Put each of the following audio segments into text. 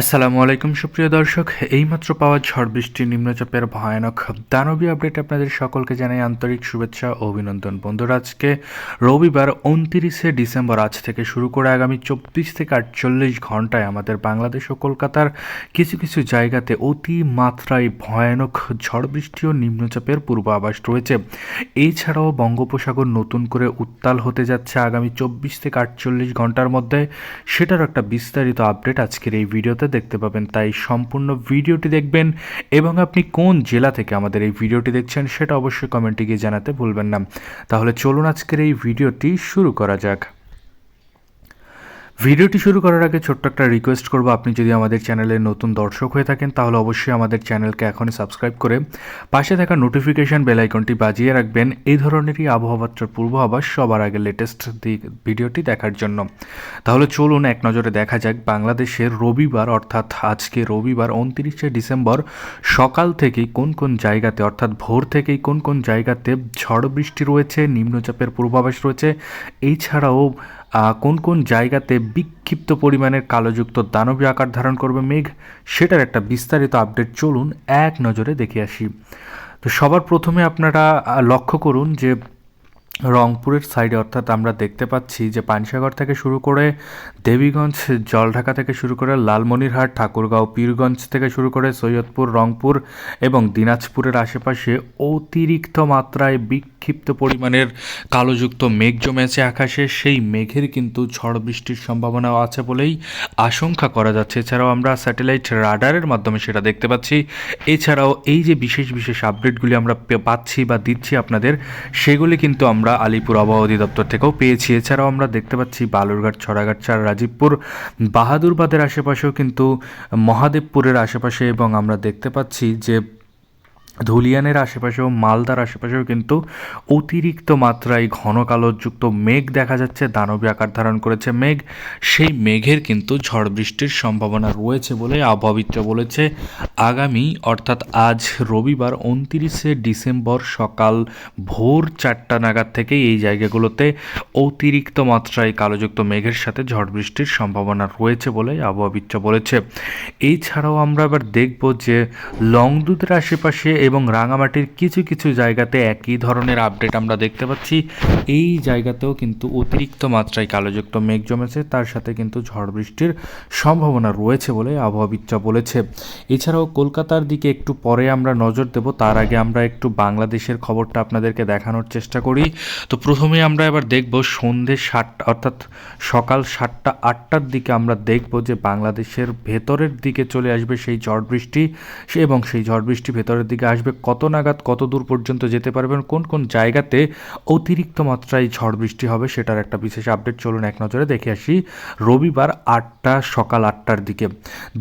আসসালামু আলাইকুম, সুপ্রিয় দর্শক। এইমাত্র পাওয়া ঝড় বৃষ্টি নিম্নচাপের ভয়ানক দানবী আপডেট আপনাদের সকলকে জানাই আন্তরিক শুভেচ্ছা ও অভিনন্দন। বন্ধুরা, আজকে রবিবার উনতিরিশে ডিসেম্বর, আজ থেকে শুরু করে আগামী চব্বিশ থেকে আটচল্লিশ ঘন্টায় আমাদের বাংলাদেশ ও কলকাতার কিছু কিছু জায়গাতে অতি মাত্রায় ভয়ানক ঝড় বৃষ্টি ও নিম্নচাপের পূর্বাভাস রয়েছে। এছাড়াও বঙ্গোপসাগর নতুন করে উত্তাল হতে যাচ্ছে আগামী চব্বিশ থেকে আটচল্লিশ ঘণ্টার মধ্যে। সেটার একটা বিস্তারিত আপডেট আজকের এই ভিডিওতে দেখতে পাবেন। তাই সম্পূর্ণ ভিডিওটি দেখবেন এবং আপনি কোন জেলা থেকে আমাদের এই ভিডিওটি দেখছেন সেটা অবশ্যই কমেন্টে গিয়ে জানাতে ভুলবেন না। তাহলে চলুন আজকের এই ভিডিওটি শুরু করা যাক। ভিডিওটি শুরু করার আগে ছোট্ট একটা রিকোয়েস্ট করব। আপনি যদি আমাদের চ্যানেলের নতুন দর্শক হয়ে থাকেন, তাহলে অবশ্যই আমাদের চ্যানেলকে এখনই সাবস্ক্রাইব করে পাশে থাকা নোটিফিকেশান বেল আইকনটি বাজিয়ে রাখবেন। এই ধরনেরই আবহাওয়াত্রার পূর্বাভাস সবার আগে লেটেস্ট ভিডিওটি দেখার জন্য। তাহলে চলুন এক নজরে দেখা যাক, বাংলাদেশের রবিবার, অর্থাৎ আজকে রবিবার উনত্রিশে ডিসেম্বর, সকাল থেকেই কোন কোন জায়গাতে, অর্থাৎ ভোর থেকেই কোন কোন জায়গাতে ঝড় বৃষ্টি রয়েছে, নিম্নচাপের পূর্বাভাস রয়েছে। এছাড়াও কোন কোন জায়গাতে বিক্ষিপ্ত পরিমাণের কালোযুক্ত দানবী আকার ধারণ করবে মেঘ, সেটার একটা বিস্তারিত আপডেট চলুন এক নজরে দেখে আসি। তো সবার প্রথমে আপনারা লক্ষ্য করুন যে রংপুরের সাইডে, অর্থাৎ আমরা দেখতে পাচ্ছি যে পানসাগর থেকে শুরু করে দেবীগঞ্জ, জলঢাকা থেকে শুরু করে লালমনিরহাট, ঠাকুরগাঁও, পীরগঞ্জ থেকে শুরু করে সৈয়দপুর, রংপুর এবং দিনাজপুরের আশেপাশে অতিরিক্ত মাত্রায় বিক্ষিপ্ত পরিমাণের কালোযুক্ত মেঘ জমেছে আকাশে। সেই মেঘের কিন্তু ঝড় বৃষ্টির সম্ভাবনাও আছে বলেই আশঙ্কা করা যাচ্ছে। এছাড়াও আমরা স্যাটেলাইট রাডারের মাধ্যমে সেটা দেখতে পাচ্ছি। এছাড়াও এই যে বিশেষ বিশেষ আপডেটগুলি আমরা পাচ্ছি বা দিচ্ছি আপনাদের, সেগুলি কিন্তু আমরা আলিপুর আবহাওয়া অধিদপ্তর থেকেও পেয়েছি। এছাড়াও আমরা দেখতে পাচ্ছি বালুরঘাট, ছড়াঘাট, চার রাজীবপুর, বাহাদুরবাদের আশেপাশেও কিন্তু মহাদেবপুরের আশেপাশে এবং আমরা দেখতে পাচ্ছি যে ধুলিয়ানের আশেপাশেও, মালদার আশেপাশেও কিন্তু অতিরিক্ত মাত্রায় ঘন কালোযুক্ত মেঘ দেখা যাচ্ছে, দানবী আকার ধারণ করেছে মেঘ। সেই মেঘের কিন্তু ঝড় বৃষ্টির সম্ভাবনা রয়েছে বলে আবহাওয়িদরা বলেছে আগামী, অর্থাৎ আজ রবিবার উনতিরিশে ডিসেম্বর সকাল ভোর চারটা নাগাদ থেকে এই জায়গাগুলোতে অতিরিক্ত মাত্রায় কালোযুক্ত মেঘের সাথে ঝড় বৃষ্টির সম্ভাবনা রয়েছে বলে আবহাওয়িদরা বলেছে। এছাড়াও আমরা এবার দেখব যে লংদুদের আশেপাশে এবং রাঙামাটির কিছু কিছু জায়গাতে একই ধরনের আপডেট আমরা দেখতে পাচ্ছি। এই জায়গাতেও কিন্তু অতিরিক্ত মাত্রায় কালোযুক্ত মেঘ জমেছে, তার সাথে কিন্তু ঝড় বৃষ্টির সম্ভাবনা রয়েছে বলে আবহাওয়াবিদরা বলেছে। এছাড়াও কলকাতার দিকে একটু পরে আমরা নজর দেব, তার আগে আমরা একটু বাংলাদেশের খবরটা আপনাদেরকে দেখানোর চেষ্টা করি। তো প্রথমে আমরা এবার দেখব সন্ধে সাতটা, অর্থাৎ সকাল সাতটা, আটটার দিকে আমরা দেখব যে বাংলাদেশের ভেতরের দিকে চলে আসবে সেই ঝড় বৃষ্টি এবং সেই ঝড় বৃষ্টি ভেতরের দিকে আসবে কত নাগাদ কত দূর পর্যন্ত যেতে পারবেন, কোন কোন জায়গাতে অতিরিক্ত মাত্রায় ঝড় বৃষ্টি হবে সেটার একটা বিশেষ আপডেট চলুন এক নজরে দেখে আসি রবিবার আটটা সকাল আটটার দিকে।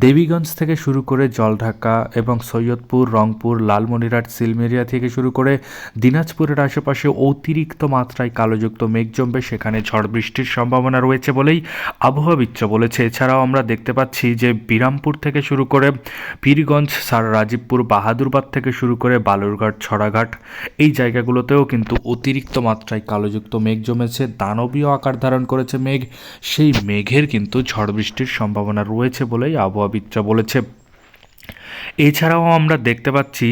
দেবীগঞ্জ থেকে শুরু করে জলঢাকা এবং সৈয়দপুর, রংপুর, লালমনিরহাট, সিলমেরিয়া থেকে শুরু করে দিনাজপুরের আশেপাশে অতিরিক্ত মাত্রায় কালোযুক্ত মেঘ জমবে, সেখানে ঝড় বৃষ্টির সম্ভাবনা রয়েছে বলেই আবহাওয়াবিদরা বলেছে। এছাড়াও আমরা দেখতে পাচ্ছি যে বিরামপুর থেকে শুরু করে পীরগঞ্জ, সার রাজীবপুর, বাহাদুরবাদ থেকে শুরু করে বালুরঘাট, ছড়াঘাট, এই জায়গাগুলোতেও কিন্তু অতিরিক্ত মাত্রায় কালোযুক্ত মেঘ জমেছে, দানবীয় আকার ধারণ করেছে মেঘ, সেই মেঘের কিন্তু ঝড় বৃষ্টির সম্ভাবনা রয়েছে বলেই আবহাওয়াবিদরা বলেছে। এছাড়াও আমরা দেখতে পাচ্ছি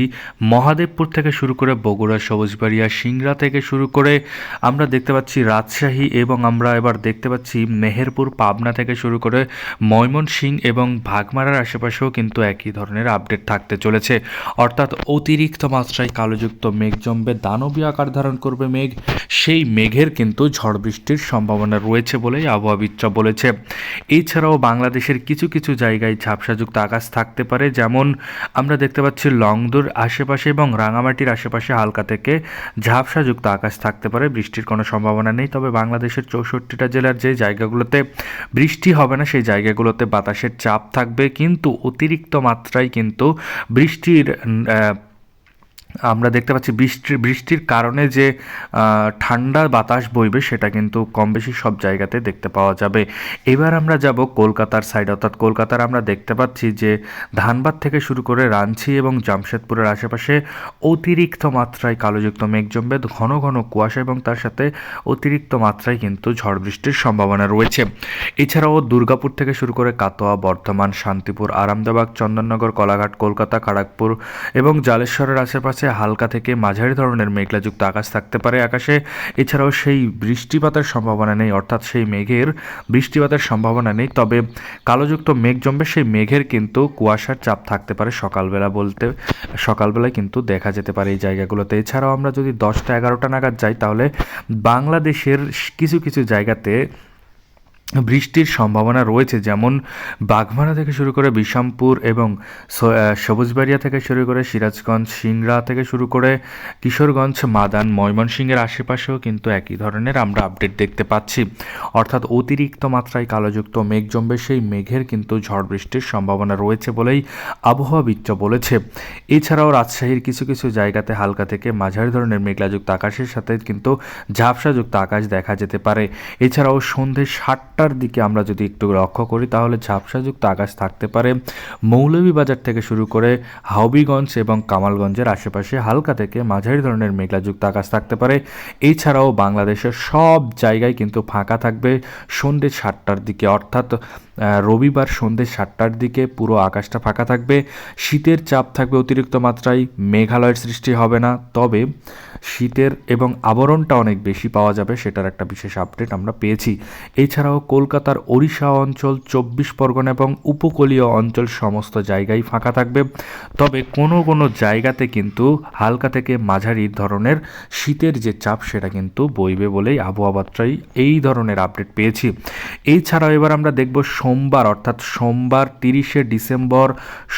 মহাদেবপুর থেকে শুরু করে বগুড়া, সবুজবাড়িয়া, সিংড়া থেকে শুরু করে আমরা দেখতে পাচ্ছি রাজশাহী এবং আমরা এবার দেখতে পাচ্ছি মেহেরপুর, পাবনা থেকে শুরু করে ময়মনসিং এবং ভাগমারার আশেপাশেও কিন্তু একই ধরনের আপডেট থাকতে চলেছে। অর্থাৎ অতিরিক্ত মাত্রায় কালোযুক্ত মেঘ জমবে দানবীয় আকার ধারণ করবে মেঘ, সেই মেঘের কিন্তু ঝড় বৃষ্টির সম্ভাবনা রয়েছে বলেই আবহাওয়াবিদরা বলেছে। এছাড়াও বাংলাদেশের কিছু কিছু জায়গায় ঝাপসাযুক্ত আকাশ থাকতে পারে, যেমন আমরা দেখতে পাচ্ছি লংদুর আশেপাশে এবং রাঙামাটির আশেপাশে হালকা থেকে ঝাপসাযুক্ত আকাশ থাকতে পারে। বৃষ্টির কোনো সম্ভাবনা নেই, তবে বাংলাদেশের চৌষট্টিটা জেলার যে জায়গাগুলোতে বৃষ্টি হবে না, সেই জায়গাগুলোতে বাতাসের চাপ থাকবে। কিন্তু অতিরিক্ত মাত্রায় কিন্তু বৃষ্টির আমরা দেখতে পাচ্ছি বৃষ্টির বৃষ্টির কারণে যে ঠান্ডা বাতাস বইবে সেটা কিন্তু কম বেশি সব জায়গাতে দেখতে পাওয়া যাবে। এবার আমরা যাব কলকাতার সাইড অর্থাৎ কলকাতার আমরা দেখতে পাচ্ছি যে, ধানবাদ থেকে শুরু করে রাঞ্চি এবং জামশেদপুরের আশেপাশে অতিরিক্ত মাত্রায় কালোযুক্ত মেঘ জমবে ঘন ঘন কুয়াশা এবং তার সাথে অতিরিক্ত মাত্রায় কিন্তু ঝড় বৃষ্টির সম্ভাবনা রয়েছে। এছাড়াও দুর্গাপুর থেকে শুরু করে কাতোয়া বর্ধমান, শান্তিপুর আরামদাবাগ চন্দননগর, কলাঘাট, কলকাতা, খড়গপুর এবং জালেশ্বরের আশেপাশে হালকা থেকে মাঝারি ধরনের মেঘলাযুক্ত আকাশ থাকতে পারে আকাশে। এছাড়াও সেই বৃষ্টিপাতের সম্ভাবনা নেই, অর্থাৎ সেই মেঘের বৃষ্টিপাতের সম্ভাবনা নেই। তবে কালোযুক্ত মেঘ জমবে, সেই মেঘের কিন্তু কুয়াশার চাপ থাকতে পারে সকালবেলা বলতে, সকালবেলায় কিন্তু দেখা যেতে পারে এই জায়গাগুলোতে। এছাড়াও আমরা যদি দশটা এগারোটা নাগাদ যাই, তাহলে বাংলাদেশের কিছু কিছু জায়গাতে বৃষ্টির সম্ভাবনা রয়েছে, যেমন বাঘমারা থেকে শুরু করে বিশামপুর এবং সবুজবাড়িয়া থেকে শুরু করে সিরাজগঞ্জ, সিংড়া থেকে শুরু করে কিশোরগঞ্জ, মাদান, ময়মনসিংহের আশেপাশেও কিন্তু একই ধরনের আমরা আপডেট দেখতে পাচ্ছি। অর্থাৎ অতিরিক্ত মাত্রায় কালোযুক্ত মেঘ জমবে, সেই মেঘের কিন্তু ঝড় বৃষ্টির সম্ভাবনা রয়েছে বলেই আবহাওয়াবিদরা বলেছে। এছাড়াও রাজশাহীর কিছু কিছু জায়গাতে হালকা থেকে মাঝারি ধরনের মেঘলাযুক্ত আকাশের সাথে কিন্তু ঝাপসাযুক্ত আকাশ দেখা যেতে পারে। এছাড়াও সন্ধে সাতটার দিকে আমরা যদি একটু লক্ষ্য করি, তাহলে ঝাপসাযুক্ত আকাশ থাকতে পারে মৌলভীবাজার থেকে শুরু করে হাউবিগঞ্জ এবং কামালগঞ্জের আশেপাশে হালকা থেকে মাঝারি ধরনের মেঘলাযুক্ত আকাশ থাকতে পারে। এছাড়াও বাংলাদেশের সব জায়গায় কিন্তু ফাঁকা থাকবে সন্ধ্যে সাতটার দিকে। অর্থাৎ রবিবার সন্ধ্যে সাতটার দিকে পুরো আকাশটা ফাঁকা থাকবে, শীতের চাপ থাকবে অতিরিক্ত মাত্রায়, মেঘালয়ের সৃষ্টি হবে না, তবে শীতের এবং আবরণটা অনেক বেশি পাওয়া যাবে সেটার একটা বিশেষ আপডেট আমরা পেয়েছি। এছাড়াও কলকাতার ওড়িশা অঞ্চল, চব্বিশ পরগনা এবং উপকূলীয় অঞ্চল সমস্ত জায়গায় ফাঁকা থাকবে। তবে কোনো কোনো জায়গাতে কিন্তু হালকা থেকে মাঝারি ধরনের শীতের যে চাপ সেটা কিন্তু বইবে বলেই আবহাওয়াবার্তায় এই ধরনের আপডেট পেয়েছি। এছাড়াও এবার আমরা দেখব সোমবার, অর্থাৎ সোমবার তিরিশে ডিসেম্বর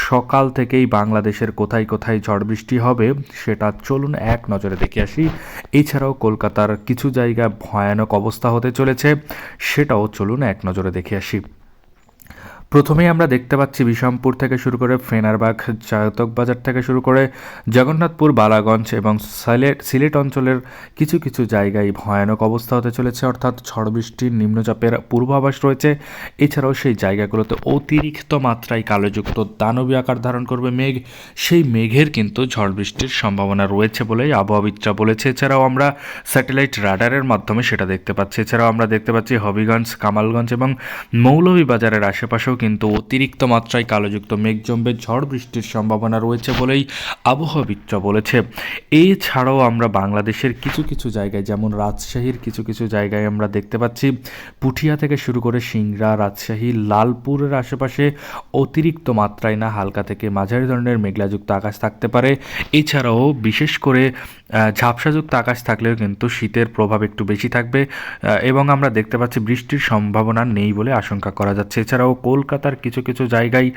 সকাল থেকেই বাংলাদেশের কোথায় কোথায় ঝড় বৃষ্টি হবে সেটা চলুন এক নজরে দেখে আসি। এছাড়াও কলকাতার কিছু জায়গা ভয়ানক অবস্থা হতে চলেছে, সেটাও চলুন এক নজরে দেখে আসি। প্রথমেই আমরা দেখতে পাচ্ছি বিষমপুর থেকে শুরু করে ফেনারবাগ চায়তক বাজার থেকে শুরু করে জগন্নাথপুর, বালাগঞ্জ এবং সিলেট সিলেট অঞ্চলের কিছু কিছু জায়গায় ভয়ানক অবস্থা হতে চলেছে। অর্থাৎ ঝড় বৃষ্টির নিম্নচাপের পূর্বাভাস রয়েছে। এছাড়াও সেই জায়গাগুলোতে অতিরিক্ত মাত্রায় কালোযুক্ত দানবী আকার ধারণ করবে মেঘ। সেই মেঘের কিন্তু ঝড় বৃষ্টির সম্ভাবনা রয়েছে বলেই আবহাওয়াবিদরা বলেছে। এছাড়াও আমরা স্যাটেলাইট রাডারের মাধ্যমে সেটা দেখতে পাচ্ছি। এছাড়াও আমরা দেখতে পাচ্ছি হবিগঞ্জ, কামালগঞ্জ এবং মৌলভীবাজারের আশেপাশেও কিন্তু অতিরিক্ত মাত্রায় কালোযুক্ত মেঘ জমবে, ঝড় বৃষ্টির সম্ভাবনা রয়েছে বলেই আবহাওয়াবিদরা বলেছে। এছাড়াও আমরা বাংলাদেশের কিছু কিছু জায়গায়, যেমন রাজশাহীর কিছু কিছু জায়গায় আমরা দেখতে পাচ্ছি, পুঠিয়া থেকে শুরু করে সিংড়া, রাজশাহী, লালপুরের আশেপাশে অতিরিক্ত মাত্রায় না, হালকা থেকে মাঝারি ধরনের মেঘলাযুক্ত আকাশ থাকতে পারে। এছাড়াও বিশেষ করে ঝাপসাযুক্ত আকাশ থাকলেও কিন্তু শীতের প্রভাব একটু বেশি থাকবে এবং আমরা দেখতে পাচ্ছি বৃষ্টির সম্ভাবনা নেই বলে আশঙ্কা করা যাচ্ছে। এছাড়াও কলকাতার কিছু কিছু জায়গায়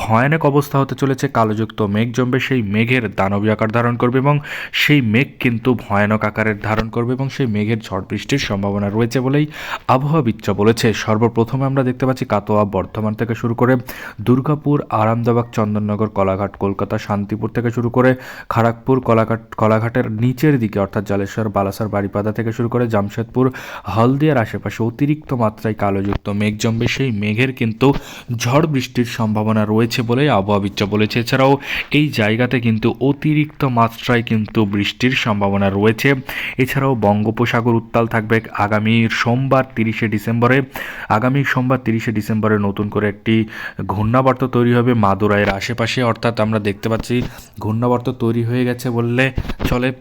ভয়ানক অবস্থা হতে চলেছে। কালোযুক্ত মেঘ জমবে, সেই মেঘের দানবী আকার ধারণ করবে এবং সেই মেঘ কিন্তু ভয়ানক আকারের ধারণ করবে এবং সেই মেঘের ঝড় বৃষ্টির সম্ভাবনা রয়েছে বলেই আবহাওয়াবিদরা বলেছে। সর্বপ্রথমে আমরা দেখতে পাচ্ছি কাতোয়া বর্ধমান থেকে শুরু করে দুর্গাপুর আরামদাবাগ চন্দননগর, কলাঘাট, কলকাতা, শান্তিপুর থেকে শুরু করে খড়গপুর কলাঘাট, কলাঘাটের নিচের দিকে অর্থাৎ জালেশ্বর, বালাসার বাড়িপাদা থেকে শুরু করে জামশেদপুর, হলদিয়ার আশেপাশে অতিরিক্ত মাত্রায় কালোযুক্ত মেঘ জমবে। সেই মেঘের কিন্তু ঝড় বৃষ্টির সম্ভাবনা রয়েছে বলে আবহাওয়াবিদরা বলেছে। এছাড়াও এই জায়গাতে কিন্তু অতিরিক্ত মাত্রায় কিন্তু বৃষ্টির সম্ভাবনা রয়েছে। এছাড়াও বঙ্গোপসাগর উত্তাল থাকবে আগামী সোমবার তিরিশে ডিসেম্বরে। আগামী সোমবার তিরিশে ডিসেম্বরে নতুন করে একটি ঘূর্ণাবর্ত তৈরি হবে মাদুরাইয়ের আশেপাশে। অর্থাৎ আমরা দেখতে পাচ্ছি, ঘূর্ণাবর্ত তৈরি হয়ে গেছে বললে চলে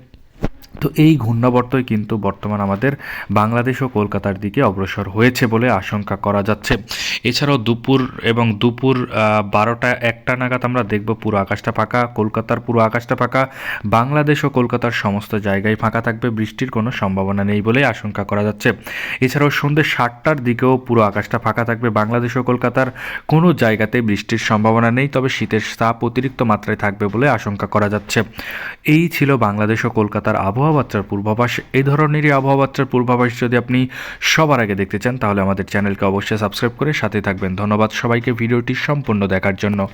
তো এই ঘূর্ণাবর্তই কিন্তু বর্তমান আমাদের বাংলাদেশ ও কলকাতার দিকে অগ্রসর হয়েছে বলে আশঙ্কা করা যাচ্ছে। এছাড়াও দুপুর এবং দুপুর বারোটা একটা নাগাদ আমরা দেখব পুরো আকাশটা ফাঁকা, কলকাতার পুরো আকাশটা ফাঁকা, বাংলাদেশ ও কলকাতার সমস্ত জায়গায় ফাঁকা থাকবে, বৃষ্টির কোনো সম্ভাবনা নেই বলে আশঙ্কা করা যাচ্ছে। এছাড়াও সন্ধ্যে সাতটার দিকেও পুরো আকাশটা ফাঁকা থাকবে, বাংলাদেশ ও কলকাতার কোনো জায়গাতে বৃষ্টির সম্ভাবনা নেই, তবে শীতের চাপ অতিরিক্ত মাত্রায় থাকবে বলে আশঙ্কা করা যাচ্ছে। এই ছিল বাংলাদেশ ও কলকাতার আবহাওয়া। বার্তার পূর্বাভাস, এই ধরনেরই আবহাওয়াবার্তার পূর্বাভাস যদি আপনি সবার আগে দেখতে চান, তাহলে আমাদের চ্যানেলকে অবশ্যই সাবস্ক্রাইব করে সাথে থাকবেন। ধন্যবাদ সবাইকে ভিডিওটি সম্পূর্ণ দেখার জন্য।